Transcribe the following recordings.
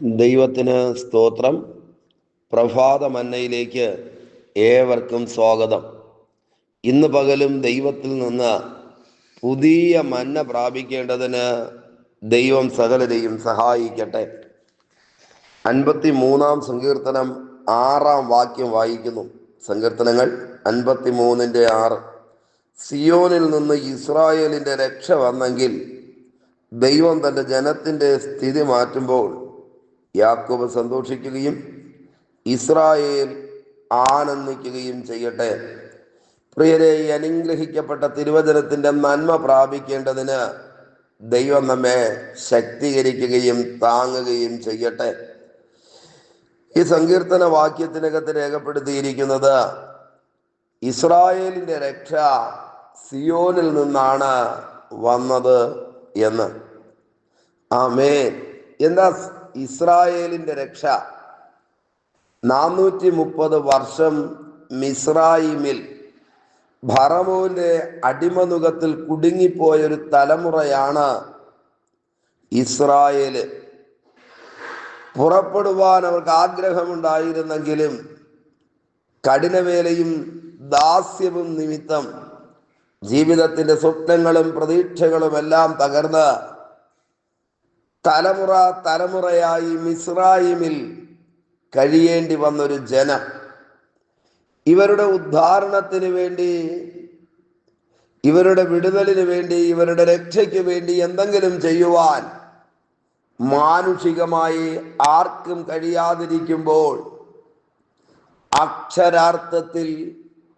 ദൈവത്തിന് സ്തോത്രം. പ്രഭാത മന്നയിലേക്ക് ഏവർക്കും സ്വാഗതം. ഇന്ന് പകലും ദൈവത്തിൽ നിന്ന് പുതിയ മന്ന പ്രാപിക്കേണ്ടതിന് ദൈവം സകലരെയും സഹായിക്കട്ടെ. അൻപത്തി മൂന്നാം സങ്കീർത്തനം ആറാം വാക്യം വായിക്കുന്നു. സങ്കീർത്തനങ്ങൾ അൻപത്തി മൂന്നിന്റെ ആറ്. സിയോനിൽ നിന്ന് ഇസ്രായേലിന്റെ രക്ഷ വന്നെങ്കിൽ ദൈവം തന്റെ ജനത്തിന്റെ സ്ഥിതി മാറ്റുമ്പോൾ യാക്കോബ് സന്തോഷിക്കുകയും ഇസ്രായേൽ ആനന്ദിക്കുകയും ചെയ്യട്ടെ. പ്രിയരെ ഈ അനുഗ്രഹിക്കപ്പെട്ട തിരുവചനത്തിന്റെ നന്മ പ്രാപിക്കേണ്ടതിന് ദൈവം നമ്മെ ശക്തീകരിക്കുകയും താങ്ങുകയും ചെയ്യട്ടെ. ഈ സങ്കീർത്തന വാക്യത്തിനകത്ത് രേഖപ്പെടുത്തിയിരിക്കുന്നത് ഇസ്രായേലിന്റെ രക്ഷ സിയോനിൽ നിന്നാണ് വന്നത് എന്ന്. ആമേൻ. എന്താ ഇസ്രായേലിന്റെ രക്ഷ. നാനൂറ്റി മുപ്പത് വർഷം മിസ്രായിമിൽ ഭറവോന്റെ അടിമനുഖത്തിൽ കുടുങ്ങിപ്പോയ ഒരു തലമുറയാണ് ഇസ്രായേൽ. പുറപ്പെടുവാൻ അവർക്ക് ആഗ്രഹമുണ്ടായിരുന്നെങ്കിലും കഠിനവേലയും ദാസ്യവും നിമിത്തം ജീവിതത്തിന്റെ സ്വപ്നങ്ങളും പ്രതീക്ഷകളും എല്ലാം തകർന്ന് തലമുറ തലമുറയായി മിസ്രായിമിൽ കഴിയേണ്ടി വന്നൊരു ജനം. ഇവരുടെ ഉദ്ധാരണത്തിന് വേണ്ടി ഇവരുടെ വിടുതലിന് വേണ്ടി ഇവരുടെ രക്ഷയ്ക്ക് വേണ്ടി എന്തെങ്കിലും ചെയ്യുവാൻ മാനുഷികമായി ആർക്കും കഴിയാതിരിക്കുമ്പോൾ അക്ഷരാർത്ഥത്തിൽ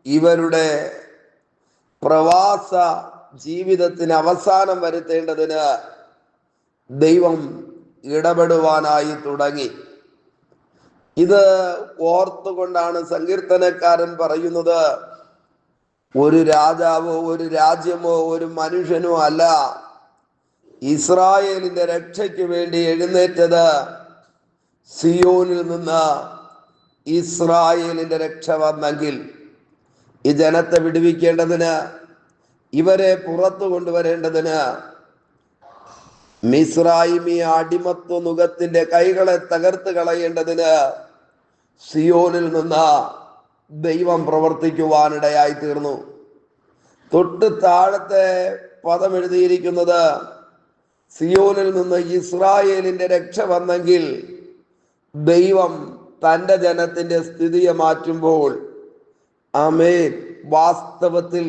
ഇവരുടെ പ്രവാസ ജീവിതത്തിന് അവസാനം വരുത്തേണ്ടതിന് ദൈവം ഇടപെടുവാനായി തുടങ്ങി. ഇത് ഓർത്തുകൊണ്ടാണ് സങ്കീർത്തനക്കാരൻ പറയുന്നത് ഒരു രാജാവോ ഒരു രാജ്യമോ ഒരു മനുഷ്യനോ അല്ല. ഇസ്രായേലിന്റെ രക്ഷയ്ക്ക് വേണ്ടി എഴുന്നേറ്റത് സിയോനിൽ നിന്ന് ഇസ്രായേലിന്റെ രക്ഷ വന്നെങ്കിൽ ഈ ജനത്തെ വിടുവിക്കേണ്ടതിന് ഇവരെ പുറത്തു കൊണ്ടുവരേണ്ടതിന് മിസ്രായിമിയ അടിമത്വ നുഖത്തിന്റെ കൈകളെ തകർത്ത് കളയേണ്ടതിന് സിയോനിൽ നിന്ന് ദൈവം പ്രവർത്തിക്കുവാനിടയായി തീർന്നു. തൊട്ട് താഴത്തെ പദം എഴുതിയിരിക്കുന്നത് സിയോനിൽ നിന്ന് ഇസ്രായേലിന്റെ രക്ഷ വന്നെങ്കിൽ ദൈവം തന്റെ ജനത്തിന്റെ സ്ഥിതിയെ മാറ്റുമ്പോൾ അമേ വാസ്തവത്തിൽ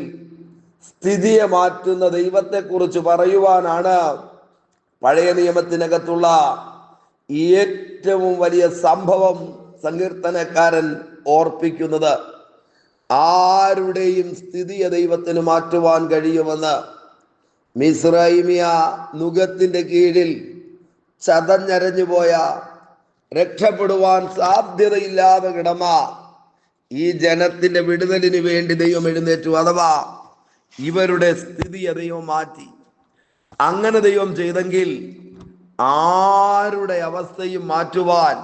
സ്ഥിതിയെ മാറ്റുന്ന ദൈവത്തെക്കുറിച്ച് പറയുവാനാണ് പഴയ നിയമത്തിനകത്തുള്ള ഏറ്റവും വലിയ സംഭവം സങ്കീർത്തനക്കാരൻ ഓർപ്പിക്കുന്നത് ആരുടെയും സ്ഥിതിയെ ദൈവത്തിന് മാറ്റുവാൻ കഴിയുമെന്ന് മിസ്രൈമിയ നുഖത്തിന്റെ കീഴിൽ ചതഞ്ഞരഞ്ഞു പോയ രക്ഷപ്പെടുവാൻ സാധ്യതയില്ലാതെ കിടമ ഈ ജനത്തിന്റെ വിടുതലിന് വേണ്ടി ദൈവം എഴുന്നേറ്റു അഥവാ ഇവരുടെ സ്ഥിതിയെ ദൈവം മാറ്റി. അങ്ങനെ ദൈവം ചെയ്തെങ്കിൽ ആരുടെ അവസ്ഥയും മാറ്റുവാൻ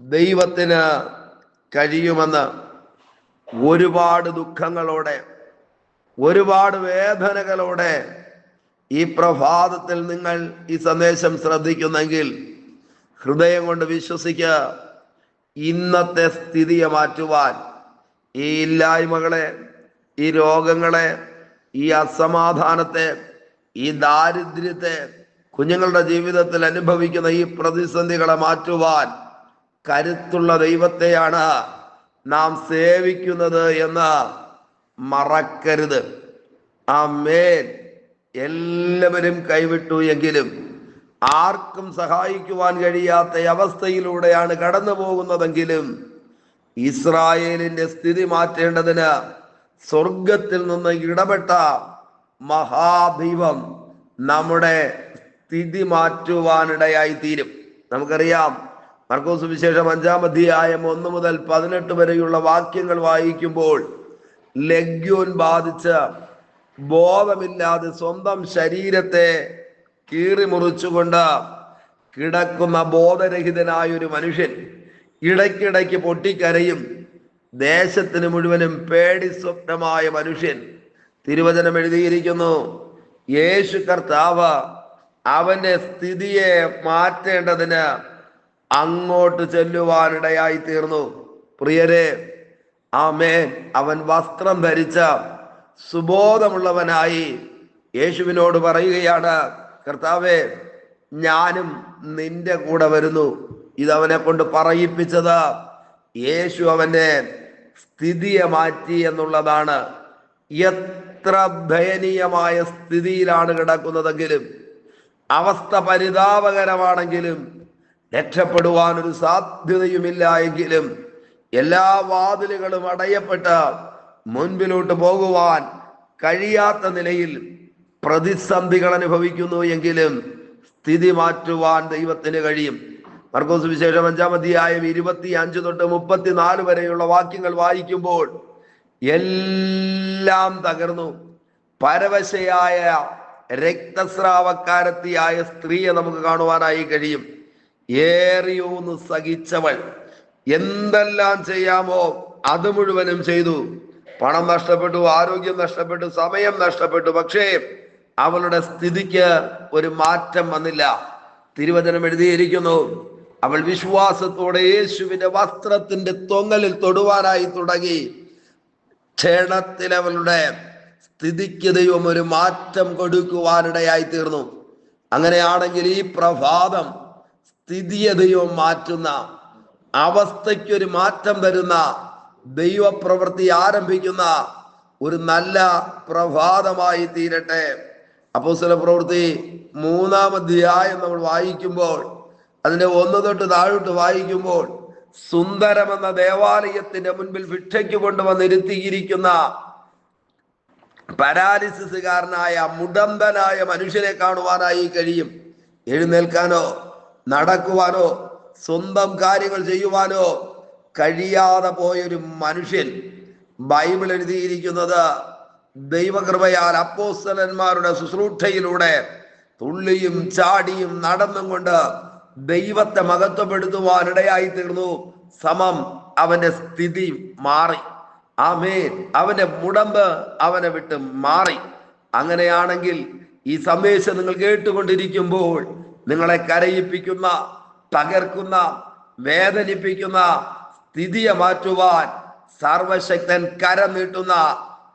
ദൈവത്തിന് കഴിയുമെന്ന് ഒരുപാട് ദുഃഖങ്ങളോടെ ഒരുപാട് വേദനകളോടെ ഈ പ്രഭാതത്തിൽ നിങ്ങൾ ഈ സന്ദേശം ശ്രദ്ധിക്കുന്നെങ്കിൽ ഹൃദയം കൊണ്ട് വിശ്വസിക്കുക ഇന്നത്തെ സ്ഥിതിയെ മാറ്റുവാൻ ഈ ഇല്ലായ്മകളെ ഈ രോഗങ്ങളെ ഈ അസമാധാനത്തെ ഈ ദാരിദ്ര്യത്തെ കുഞ്ഞുങ്ങളുടെ ജീവിതത്തിൽ അനുഭവിക്കുന്ന ഈ പ്രതിസന്ധികളെ മാറ്റുവാൻ കരുത്തുള്ള ദൈവത്തെയാണ് നാം സേവിക്കുന്നത് എന്ന് മറക്കരുത്. ആ മേൽ എല്ലാവരും കൈവിട്ടു എങ്കിലും ആർക്കും സഹായിക്കുവാൻ കഴിയാത്ത അവസ്ഥയിലൂടെയാണ് കടന്നു പോകുന്നതെങ്കിലും ഇസ്രായേലിന്റെ സ്ഥിതി മാറ്റേണ്ടതിന് സ്വർഗത്തിൽ നിന്ന് ഇടപെട്ട മഹാദൈവം നമ്മുടെ സ്ഥിതി മാറ്റുവാനിടയായി തീരും. നമുക്കറിയാം മർക്കോസ് വിശേഷം അഞ്ചാം അധ്യായം ഒന്ന് മുതൽ പതിനെട്ട് വരെയുള്ള വാക്യങ്ങൾ വായിക്കുമ്പോൾ ലഗ്യോൻ ബാധിച്ച ബോധമില്ലാതെ സ്വന്തം ശരീരത്തെ കീറി മുറിച്ചുകൊണ്ട് കിടക്കുന്ന ബോധരഹിതനായ ഒരു മനുഷ്യൻ ഇടയ്ക്കിടയ്ക്ക് പൊട്ടിക്കരയും ദേശത്തിന് മുഴുവനും പേടി സ്വപ്നമായ മനുഷ്യൻ തിരുവചനം എഴുതിയിരിക്കുന്നു. യേശു കർത്താവ് അവന്റെ സ്ഥിതിയെ മാറ്റേണ്ടതിന് അങ്ങോട്ട് ചെല്ലുവാനിടയായി തീർന്നു പ്രിയരെ ആമേൻ. അവൻ വസ്ത്രം ധരിച്ച സുബോധമുള്ളവനായി യേശുവിനോട് പറയുകയാണ് കർത്താവെ ഞാനും നിന്റെ കൂടെ വരുന്നു. ഇതവനെ കൊണ്ട് പറയിപ്പിച്ചത് യേശു അവന്റെ സ്ഥിതിയെ മാറ്റി എന്നുള്ളതാണ്. ദയനീയമായ സ്ഥിതിയിലാണ് കിടക്കുന്നതെങ്കിലും അവസ്ഥ പരിതാപകരമാണെങ്കിലും രക്ഷപ്പെടുവാൻ ഒരു സാധ്യതയുമില്ല എങ്കിലും എല്ലാ വാതിലുകളും അടയപ്പെട്ട് മുൻപിലോട്ട് പോകുവാൻ കഴിയാത്ത നിലയിൽ പ്രതിസന്ധികൾ അനുഭവിക്കുന്നു എങ്കിലും സ്ഥിതി മാറ്റുവാൻ ദൈവത്തിന് കഴിയും. മർക്കോസ് വിശേഷം അഞ്ചാം അധ്യായം ഇരുപത്തി അഞ്ച് തൊട്ട് മുപ്പത്തിനാല് വരെയുള്ള വാക്യങ്ങൾ വായിക്കുമ്പോൾ എല്ലാം തകർന്നു. പരവശയായ രക്തസ്രാവക്കാരത്തിയായ സ്ത്രീയെ നമുക്ക് കാണുവാനായി കഴിയും. ഏറിയൂന്ന് സഹിച്ചവൾ. എന്തെല്ലാം ചെയ്യാമോ അത് മുഴുവനും ചെയ്തു. പണം നഷ്ടപ്പെട്ടു ആരോഗ്യം നഷ്ടപ്പെട്ടു സമയം നഷ്ടപ്പെട്ടു. പക്ഷേ അവളുടെ സ്ഥിതിക്ക് ഒരു മാറ്റം വന്നില്ല. തിരുവചനം എഴുതിയിരിക്കുന്നു അവൾ വിശ്വാസത്തോടെ യേശുവിന്റെ വസ്ത്രത്തിന്റെ തൊങ്ങലിൽ തൊടുവാനായി തുടങ്ങി. ക്ഷണത്തിൽ അവളുടെ സ്ഥിതിക്ക് ദൈവം ഒരു മാറ്റം കൊടുക്കുവാനിടയായി തീർന്നു അങ്ങനെയാണെങ്കിൽ ഈ പ്രഭാതം സ്ഥിതിയെ ദൈവം മാറ്റുന്ന അവസ്ഥയ്ക്കൊരു മാറ്റം തരുന്ന ദൈവപ്രവൃത്തി ആരംഭിക്കുന്ന ഒരു നല്ല പ്രഭാതമായി തീരട്ടെ അപ്പോസ്തല പ്രവൃത്തി മൂന്നാം അധ്യായം നമ്മൾ വായിക്കുമ്പോൾ അതിന്റെ ഒന്ന് തൊട്ട് താഴോട്ട് വായിക്കുമ്പോൾ സുന്ദരമെന്ന ദേവാലയത്തിന്റെ മുൻപിൽ ഭിക്ഷയ്ക്ക് കൊണ്ടുവന്നിരുത്തിയിരിക്കുന്ന പരാലിസിസുകാരനായ മുടന്തനായ മനുഷ്യനെ കാണുവാനായി കഴിയും. എഴുന്നേൽക്കാനോ നടക്കുവാനോ സ്വന്തം കാര്യങ്ങൾ ചെയ്യുവാനോ കഴിയാതെ പോയൊരു മനുഷ്യൻ ബൈബിൾ എഴുതിയിരിക്കുന്നത് ദൈവകൃപയാൽ അപ്പോസ്തലന്മാരുടെ ശുശ്രൂഷയിലൂടെ തുള്ളിയും ചാടിയും നടന്നും കൊണ്ട് ദൈവത്തെ മഹത്വപ്പെടുത്തുവാൻ ഇടയായി തീർന്നു. സമം അവന്റെ സ്ഥിതി മാറി. ആമേൻ. അവന്റെ മുടമ്പ് അവനെ വിട്ട് മാറി. അങ്ങനെയാണെങ്കിൽ ഈ സന്ദേശം നിങ്ങൾ കേട്ടുകൊണ്ടിരിക്കുമ്പോൾ നിങ്ങളെ കരയിപ്പിക്കുന്ന തകർക്കുന്ന വേദനിപ്പിക്കുന്ന സ്ഥിതിയെ മാറ്റുവാൻ സർവശക്തൻ കരം നീട്ടുന്ന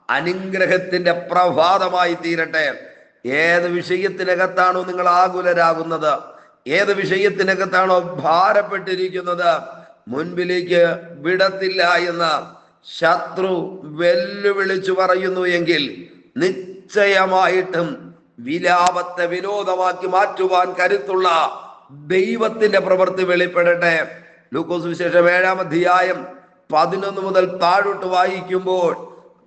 അനുഗ്രഹത്തിന്റെ പ്രഭാതമായി തീരട്ടെ. ഏത് വിഷയത്തിനകത്താണോ നിങ്ങൾ ആകുലരാകുന്നത്? ഏത് വിഷയത്തിനകത്താണോ ഭാരപ്പെട്ടിരിക്കുന്നത്? മുൻപിലേക്ക് വിടത്തില്ല എന്ന് ശത്രു വെല്ലുവിളിച്ചു പറയുന്നു എങ്കിൽ നിശ്ചയമായിട്ടും വിലാപത്തെ വിനോദമാക്കി മാറ്റുവാൻ കരുത്തുള്ള ദൈവത്തിന്റെ പ്രവൃത്തി വെളിപ്പെടട്ടെ. ലൂക്കോസ് വിശേഷം ഏഴാം അധ്യായം പതിനൊന്ന് മുതൽ താഴോട്ട് വായിക്കുമ്പോൾ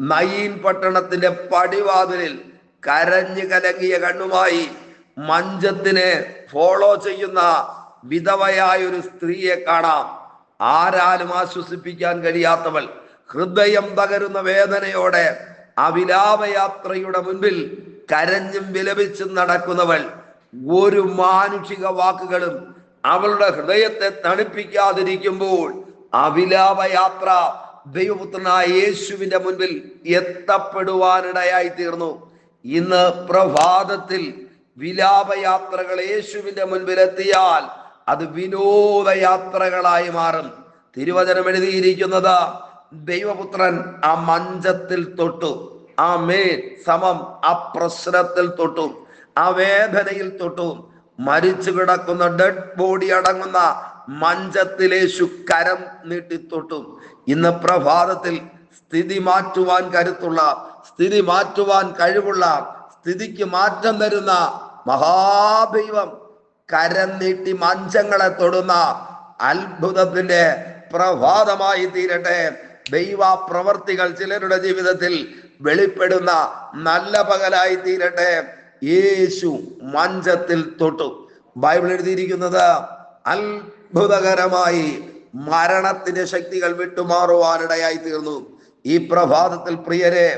നയീൻ പട്ടണത്തിന്റെ പടിവാതിലിൽ കരഞ്ഞു കലങ്ങിയ കണ്ണുമായി മഞ്ചത്തിനെ ഫോളോ ചെയ്യുന്ന വിധവയായ ഒരു സ്ത്രീയെ കാണാം. ആരാലും ആശ്വസിപ്പിക്കാൻ കഴിയാത്തവൾ ഹൃദയം തകരുന്ന വേദനയോടെ അവിലാപയാത്രയുടെ വിലാപയാത്രയുടെ മുൻപിൽ കരഞ്ഞും വിലപിച്ചും നടക്കുന്നവൾ ഒരു മാനുഷിക വാക്കുകളും അവളുടെ ഹൃദയത്തെ തണുപ്പിക്കാതിരിക്കുമ്പോൾ അവിലാപയാത്ര വിലാപയാത്ര ദൈവപുത്രനായ യേശുവിന്റെ മുൻപിൽ എത്തപ്പെടുവാനിടയായി തീർന്നു ഇന്ന് പ്രഭാതത്തിൽ വിലാപയാത്രകൾ യേശുവിന്റെ മുൻപിലെത്തിയാൽ അത് വിനോദയാത്രകളായി മാറും. തിരുവചനം എഴുതിയിരിക്കുന്നത് ദൈവപുത്രൻ ആ മഞ്ചത്തിൽ തൊട്ടു. ആ മേൽ സമം ആ പ്രശ്നത്തിൽ തൊട്ടു. ആ വേദനയിൽ തൊട്ടു. മരിച്ചു കിടക്കുന്ന ഡെഡ് ബോഡി അടങ്ങുന്ന മഞ്ചത്തിലേശു കരം നീട്ടി തൊട്ടു. ഇന്ന് പ്രഭാതത്തിൽ സ്ഥിതി മാറ്റുവാൻ കരുത്തുള്ള സ്ഥിതി മാറ്റുവാൻ കഴിവുള്ള സ്ഥിതിക്ക് മാറ്റം തരുന്ന മഹാദൈവം കരം നീട്ടി മഞ്ചങ്ങളെ തൊടുന്ന അത്ഭുതത്തിന്റെ പ്രഭാതമായി തീരട്ടെ. ദൈവ പ്രവർത്തികൾ ചിലരുടെ ജീവിതത്തിൽ വെളിപ്പെടുന്ന നല്ല പകലായി തീരട്ടെ. യേശു മഞ്ചത്തിൽ തൊട്ടു. ബൈബിൾ എഴുതിയിരിക്കുന്നത് അത്ഭുതകരമായി മരണത്തിന്റെ ശക്തികൾ വിട്ടുമാറുവാനിടയായി തീർന്നു. ഈ പ്രഭാതത്തിൽ പ്രിയരെ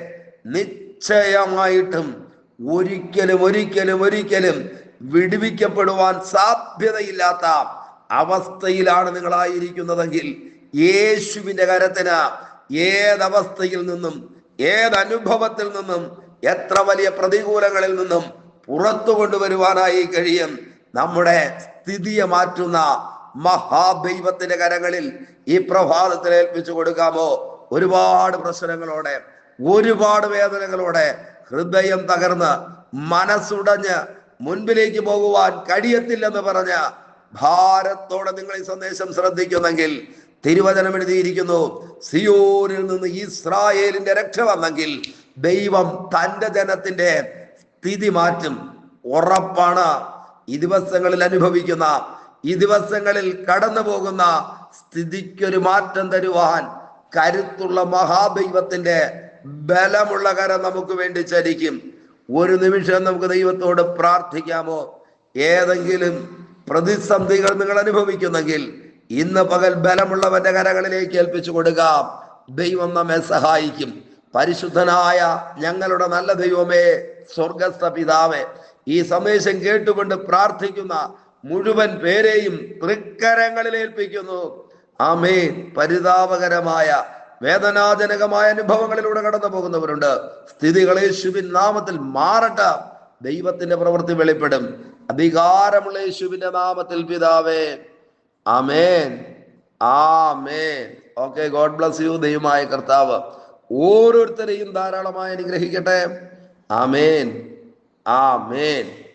നിശ്ചയമായിട്ടും ഒരിക്കലും ഒരിക്കലും ഒരിക്കലും വിടുവിക്കപ്പെടുവാൻ സാധ്യതയില്ലാത്ത അവസ്ഥയിലാണ് നിങ്ങളായിരിക്കുന്നതെങ്കിൽ യേശുവിന്റെ കരത്തിന് ഏതവസ്ഥയിൽ നിന്നും ഏതനുഭവത്തിൽ നിന്നും എത്ര വലിയ പ്രതികൂലങ്ങളിൽ നിന്നും പുറത്തു കൊണ്ടുവരുവാനായി കഴിയും. നമ്മുടെ സ്ഥിതിയെ മാറ്റുന്ന മഹാദൈവത്തിന്റെ കരങ്ങളിൽ ഈ പ്രഭാതത്തിൽ ഏൽപ്പിച്ചു കൊടുക്കാമോ? ഒരുപാട് പ്രശ്നങ്ങളോടെ ഒരുപാട് വേദനകളോടെ ഹൃദയം തകർന്ന് മനസ്സുടഞ്ഞ് മുൻപിലേക്ക് പോകുവാൻ കഴിയത്തില്ലെന്ന് പറഞ്ഞ ഭാരത്തോടെ നിങ്ങൾ ഈ സന്ദേശം ശ്രദ്ധിക്കുന്നെങ്കിൽ തിരുവചനം എഴുതിയിരിക്കുന്നു സിയോനിൽ നിന്ന് ഇസ്രായേലിന്റെ രക്ഷ വന്നെങ്കിൽ ദൈവം തന്റെ ജനത്തിന്റെ സ്ഥിതി മാറ്റും. ഉറപ്പാണ്. ഈ ദിവസങ്ങളിൽ അനുഭവിക്കുന്ന ഈ ദിവസങ്ങളിൽ കടന്നു പോകുന്ന സ്ഥിതിക്കൊരു മാറ്റം തരുവാൻ കരുത്തുള്ള മഹാദൈവത്തിന്റെ ബലമുള്ള കരം നമുക്ക് വേണ്ടി ചരിക്കും ഒരു നിമിഷം നമുക്ക് ദൈവത്തോട് പ്രാർത്ഥിക്കാമോ? ഏതെങ്കിലും പ്രതിസന്ധികൾ നിങ്ങൾ അനുഭവിക്കുന്നെങ്കിൽ ഇന്ന് പകൽ ബലമുള്ളവന്റെ കരകളിലേക്ക് ഏൽപ്പിച്ചു കൊടുക്കാം. ദൈവം നമ്മെ സഹായിക്കും. പരിശുദ്ധനായ ഞങ്ങളുടെ നല്ല ദൈവമേ സ്വർഗസ്ഥ പിതാവേ ഈ സന്ദേശം കേട്ടുകൊണ്ട് പ്രാർത്ഥിക്കുന്ന മുഴുവൻ പേരെയും തൃക്കരങ്ങളിൽ ഏൽപ്പിക്കുന്നു. ആമേൻ. പരിതാപകരമായ വേദനാജനകമായ അനുഭവങ്ങളിലൂടെ കടന്നു പോകുന്നവരുണ്ട്. സ്ഥിതികൾ യേശുവിൻ നാമത്തിൽ മാറട്ടെ. ദൈവത്തിന്റെ പ്രവൃത്തി വെളിപ്പെടും. അധികാരമുള്ള യേശുവിന്റെ നാമത്തിൽ പിതാവേ. ആമേൻ. ആമേൻ. ഓക്കെ ഗോഡ് ബ്ലസ് യു ദൈവമായ കർത്താവ്. ഓരോരുത്തരെയും ധാരാളമായി അനുഗ്രഹിക്കട്ടെ. ആമേൻ. ആമേൻ.